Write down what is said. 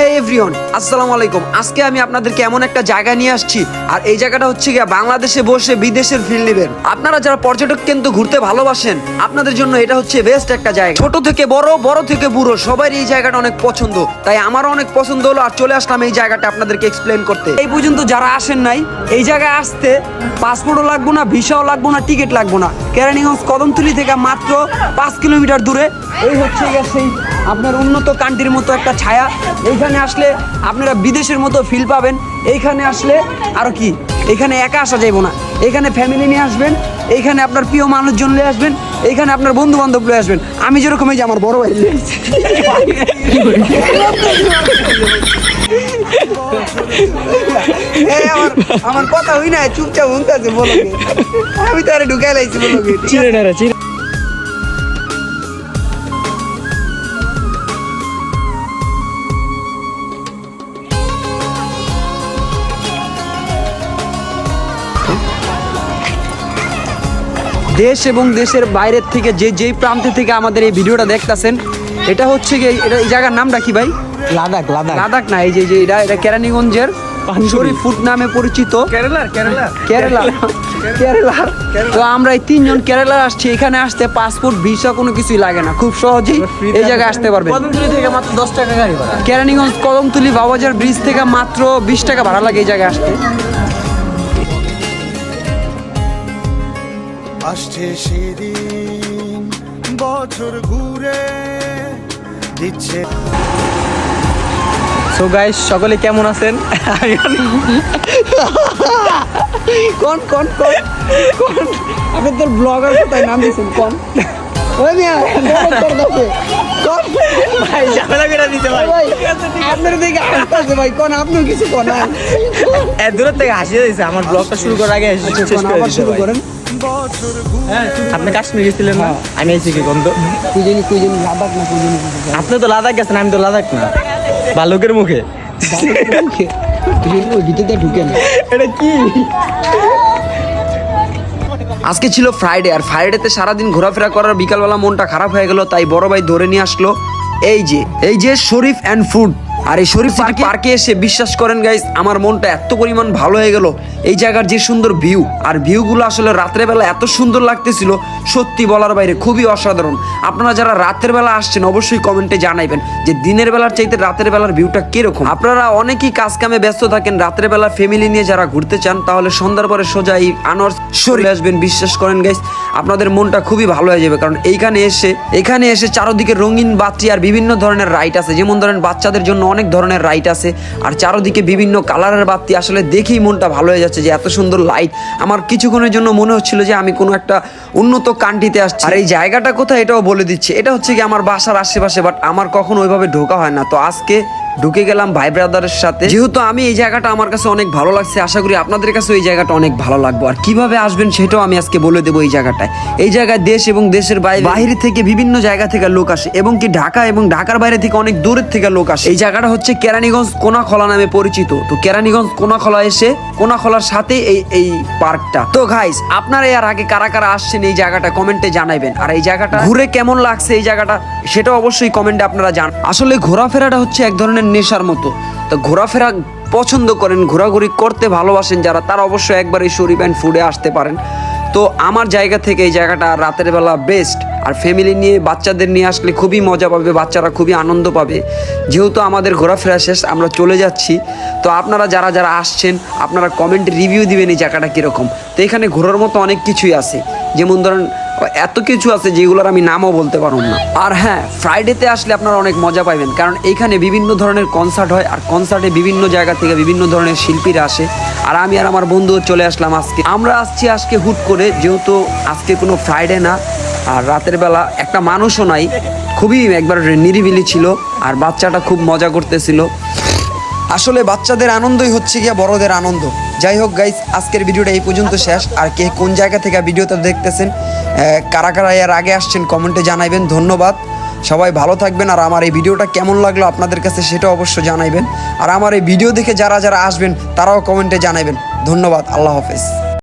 হে everyone আসসালামু আলাইকুম। আজকে আমি আপনাদেরকে এমন একটা জায়গা নিয়ে আসছি, আর এই জায়গাটা হচ্ছে গিয়ে বাংলাদেশে বসে বিদেশের ফিল নেবেন আপনারা যারা পর্যটক কিন্তু ঘুরতে ভালোবাসেন, আপনাদের জন্য এটা হচ্ছে বেস্ট একটা জায়গা। ছোট থেকে বড় বড় থেকে বুড়ো সবাই এই জায়গাটা অনেক পছন্দ। তাই আমারও অনেক পছন্দ হলো, আর চলে আসলাম এই জায়গাটা আপনাদেরকে এক্সপ্লেন করতে। এই পর্যন্ত যারা আসেন নাই, এই জায়গায় আসতে পাসপোর্টও লাগবো না ভিসাও লাগবো না টিকিট লাগবো না। কেরানীগঞ্জ কদমতলি থেকে মাত্র পাঁচ কিলোমিটার দূরে। এই হচ্ছে সেই আপনার উন্নত কান্ট্রির মতো একটা ছায়া। এইখানে আসলে আপনারা বিদেশের মতো ফিল পাবেন। এইখানে আসলে আরও কি এখানে একা আসা যাইব না। এখানে ফ্যামিলি নিয়ে আসবেন, এইখানে আপনার প্রিয় মানুষজন নিয়ে আসবেন, এইখানে আপনার বন্ধু বান্ধব আসবেন। আমি যেরকম এই যে আমার বড় ভাই আমার কথা হই না চুপচাপ শুনতেছে বলো আমি তো আরে ঢুকাই লাইছি বলো? চিনে না রে দেশ এবং দেশের বাইরের থেকে যে যেই প্রান্ত থেকে আমাদের এই ভিডিওটা দেখতাছেন এটা হচ্ছে কি এটা এই জায়গার নামটা কি ভাই? লাদাখ লাদাখ। লাদাখ না এই যে যে এটা এটা কেরানীগঞ্জের পানসরি ফুট নামে পরিচিত। কেরালার কেরালা কেরালা কেরালা তো আমরা এই তিনজন কেরালা আসছি। এখানে আসতে পাসপোর্ট ভিসা কোনো কিছুই লাগে না। খুব সহজেই এই জায়গায় আসতে পারবেন কদমতলি থেকে মাত্র দশ টাকা গাড়ি ভাড়া। কেরানীগঞ্জ কদমতলি বাবাজার ব্রিজ থেকে মাত্র বিশ টাকা ভাড়া লাগে এই জায়গায় আসতে। আসছে সেদিন বছর ঘুরে দিচ্ছে সো গাইস সকলে কেমন আছেন? কোন কোন কোন? কোন? আপনি তোর ব্লগার কোথায়? নাম দিয়েছেন কোন? ওই মিয়া বলো তোর কোন? ভাই ঝামেলা করে দিতে ভাই। ভাই আপনার দিকে আসতেছে ভাই কোন? আপনিও কিছু কোন? এত দূরের থেকে হাসিয়ে দিয়েছে আমার ব্লগটা শুরু করার আগে আচ্ছা, আবার শুরু করেন। আপনি কাশ্মীর গেছিলেন না? আমি এসেছি কি গন্ধ কুইজনি কুইজনি লাদাখ না কুইজনি। আপনি তো লাদাখ গেছেন আমি তো লাদাখ না। বালকের মুখে? আজকে ছিল ফ্রাইডে আর ফ্রাইডেতে সারাদিন ঘোরাফেরা করার বিকালবেলা মনটা খারাপ হয়ে গেল, তাই বড় ভাই ধরে নিয়ে আসলো। এই যে এই যে শরীফ অ্যান্ড ফুড আর এই শরীফ পার্কে পার্কে এসে বিশ্বাস করেন গাইস আমার মনটা এত পরিমাণ ভালো হয়ে গেল। এই জায়গার যে সুন্দর ভিউ আর ভিউগুলো আসলে রাত্রে বেলা এত সুন্দর লাগতেছিল সত্যি বলার বাইরে খুবই অসাধারণ। আপনারা যারা রাতের বেলা আসছেন অবশ্যই কমেন্টে জানাইবেন যে দিনের বেলার চাইতে রাতের বেলার ভিউটা কীরকম। আপনারা অনেকেই কাজ কামে ব্যস্ত থাকেন রাতের বেলা ফ্যামিলি নিয়ে যারা ঘুরতে চান তাহলে সন্ধ্যার পরে সোজা এই আনোয়ার শরীর আসবেন বিশ্বাস করেন গাইস আপনাদের মনটা খুবই ভালো হয়ে যাবে। কারণ এইখানে এসে এখানে এসে চারদিকে রঙিন বাতি আর বিভিন্ন ধরনের রাইট আছে। যেমন ধরেন বাচ্চাদের জন্য অনেক ধরনের রাইট আছে। আর চারোদিকে বিভিন্ন কালারের বাতি আসলে দেখেই মনটা ভালো হয়ে যাচ্ছে যে এত সুন্দর লাইট আমার কিছুক্ষণের জন্য মনে হচ্ছিল যে আমি কোনো একটা উন্নত কান্ট্রিতে আসছি। আর এই জায়গাটা কোথায় এটাও বলে দিচ্ছে। এটা হচ্ছে কি আমার বাসার আশেপাশে বাট আমার কখনো ওইভাবে ঢোকা হয় না। তো আজকে ঢুকে গেলাম ভাই ব্রাদারের সাথে। যেহেতু আমি এই জায়গাটা আমার কাছে অনেক ভালো লাগছে, আশা করি আপনাদের কাছে এই জায়গাটা অনেক ভালো লাগবে। আর কীভাবে আসবেন সেটাও আমি আজকে বলে দেবো এই জায়গাটায়। এই জায়গায় দেশ এবং দেশের বাইরে বাহির থেকে বিভিন্ন জায়গা থেকে লোক আসে, এবং কি ঢাকা এবং ঢাকার বাইরে থেকে অনেক দূরের থেকে লোক আসে। এই জায়গাটা হচ্ছে কেরানীগঞ্জ কোনাখলা নামে পরিচিত। তো কেরানীগঞ্জ কোনাখলা এসে কোনাখলার সাথে এই এই পার্কটা। তো গাইস আপনারা এর আগে কারা কারা আসছেন এই জায়গাটা কমেন্টে জানাইবেন। আর এই জায়গাটা ঘুরে কেমন লাগছে এই জায়গাটা, সেটা অবশ্যই কমেন্টে আপনারা জান আসলে ঘোরাফেরাটা হচ্ছে এক ধরনের নেশার মতো। তো ঘোরাফেরা পছন্দ করেন, ঘোরাঘুরি করতে ভালোবাসেন যারা, তারা অবশ্যই একবার এই শরীফ অ্যান্ড ফুডে আসতে পারেন। তো আমার জায়গা থেকে এই জায়গাটা রাতের বেলা বেস্ট আর ফ্যামিলি নিয়ে, বাচ্চাদের নিয়ে আসলে খুবই মজা পাবে, বাচ্চারা খুবই আনন্দ পাবে। যেহেতু আমাদের ঘোরাফেরা শেষ, আমরা চলে যাচ্ছি। তো আপনারা যারা যারা আসছেন, আপনারা কমেন্টে রিভিউ দিবেন এই জায়গাটা কীরকম। তো এখানে ঘোরার মতো অনেক কিছুই আছে। যেমন ধরেন এত কিছু আছে যেগুলোর আমি নামও বলতে পারব না। আর হ্যাঁ ফ্রাইডেতে আসলে আপনারা অনেক মজা পাবেন কারণ এইখানে বিভিন্ন ধরনের কনসার্ট হয়, আর কনসার্টে বিভিন্ন জায়গা থেকে বিভিন্ন ধরনের শিল্পীরা আসে। আর আমি আর আমার বন্ধু চলে আসলাম আজকে। আমরা আসছি আজকে হুট করে, যেহেতু আজকে কোনো ফ্রাইডে না, আর রাতের বেলা একটা মানুষও নাই, খুবই একবার নিরিবিলি ছিল, আর বাচ্চাটা খুব মজা করতেছিল। আসলে বাচ্চাদের আনন্দই হচ্ছে গিয়া বড়দের আনন্দ। যাই হোক গাইস আজকের ভিডিওটা এই পর্যন্ত শেষ। আর কে কোন জায়গা থেকে ভিডিওটা দেখতেছেন কারা কারা এর আগে আসছেন, কমেন্টে জানাইবেন। ধন্যবাদ। সবাই ভালো থাকবেন। আর আমার এই ভিডিওটা কেমন লাগল আপনাদের কাছে সেটা অবশ্য জানাইবেন। আর আমার এই ভিডিও দেখে যারা যারা আসবেন, তারাও কমেন্টে জানাইবেন। ধন্যবাদ। আল্লাহ হাফেজ।